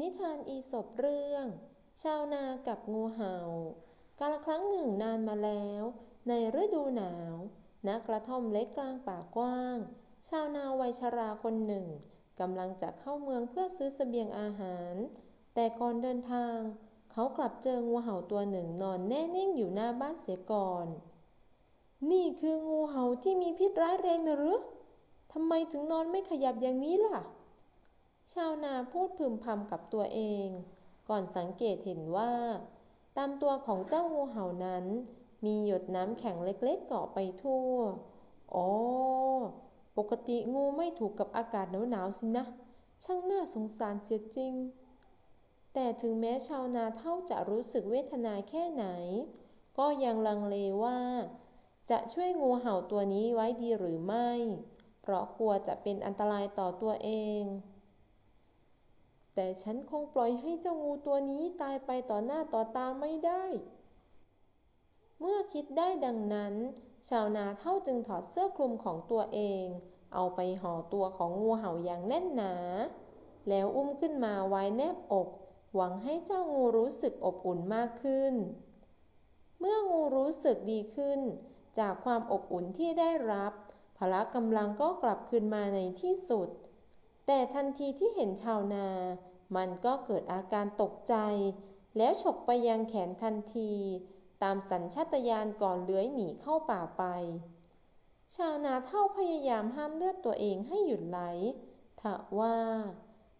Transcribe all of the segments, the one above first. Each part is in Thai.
นิทานอีสปเรื่อง ชาวนากับงูเห่า กาลครั้งหนึ่งนานมาแล้ว ในฤดูหนาวณกระท่อมเล็กกลางป่ากว้าง ชาวนาวัยชราคนหนึ่งกำลังจะเข้าเมืองเพื่อซื้อเสบียงอาหาร แต่ก่อนเดินทาง เขากลับเจองูเห่าตัวหนึ่งนอนแน่นิ่งอยู่หน้าบ้านเสียก่อน นี่คืองูเห่าที่มีพิษร้ายแรงนะหรือทำไมถึงนอนไม่ขยับอย่างนี้ล่ะ ชาวนาพูดพึมพำกับตัวเอง ก่อนสังเกตเห็นว่า ตามตัวของเจ้างูเห่านั้น มีหยดน้ำแข็งเล็กๆเกาะไปทั่ว อ๋อ ปกติงูไม่ถูกกับอากาศหนาวๆสินะ ช่างน่าสงสารเสียจริง แต่ถึงแม้ชาวนาเท่าจะรู้สึกเวทนาแค่ไหน ก็ยังลังเลว่า จะช่วยงูเห่าตัวนี้ไว้ดีหรือไม่ เพราะกลัวจะเป็นอันตรายต่อตัวเอง แต่ฉันคงปล่อยให้เจ้างูตัวนี้ตายไปต่อหน้าต่อตาไม่ได้ เมื่อคิดได้ดังนั้น ชาวนาเท่าจึงถอดเสื้อคลุมของตัวเอง เอาไปห่อตัวของงูเห่าอย่างแน่นหนา แล้วอุ้มขึ้นมาไว้แนบอก หวังให้เจ้างูรู้สึกอบอุ่นมากขึ้น เมื่องูรู้สึกดีขึ้น จากความอบอุ่นที่ได้รับ พละกำลังก็กลับคืนมาในที่สุด แต่ทันทีที่เห็นชาวนา มันก็เกิดอาการตกใจ แล้วฉกไปยังแขนทันที ตามสัญชาตญาณก่อนเลื้อยหนีเข้าป่าไป ชาวนาเท่าพยายามห้ามเลือดตัวเองให้หยุดไหลทว่า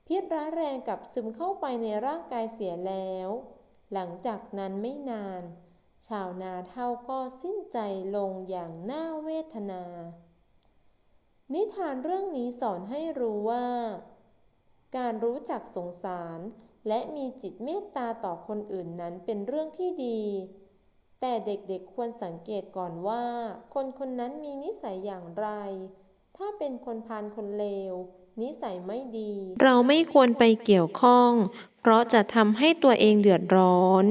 พิษร้ายแรงกับซึมเข้าไปในร่างกายเสียแล้ว หลังจากนั้นไม่นาน ชาวนาเท่าก็สิ้นใจลงอย่างน่าเวทนา นิทานเรื่องนี้สอนให้รู้ว่า การรู้จักสงสาร และมีจิตเมตตาต่อคนอื่นนั้นเป็นเรื่องที่ดี แต่เด็กๆควรสังเกตก่อนว่า คนคนนั้นมีนิสัยอย่างไร ถ้าเป็นคนพาลคนเลว นิสัยไม่ดี เราไม่ควรไปเกี่ยวข้อง เพราะจะทำให้ตัวเองเดือดร้อน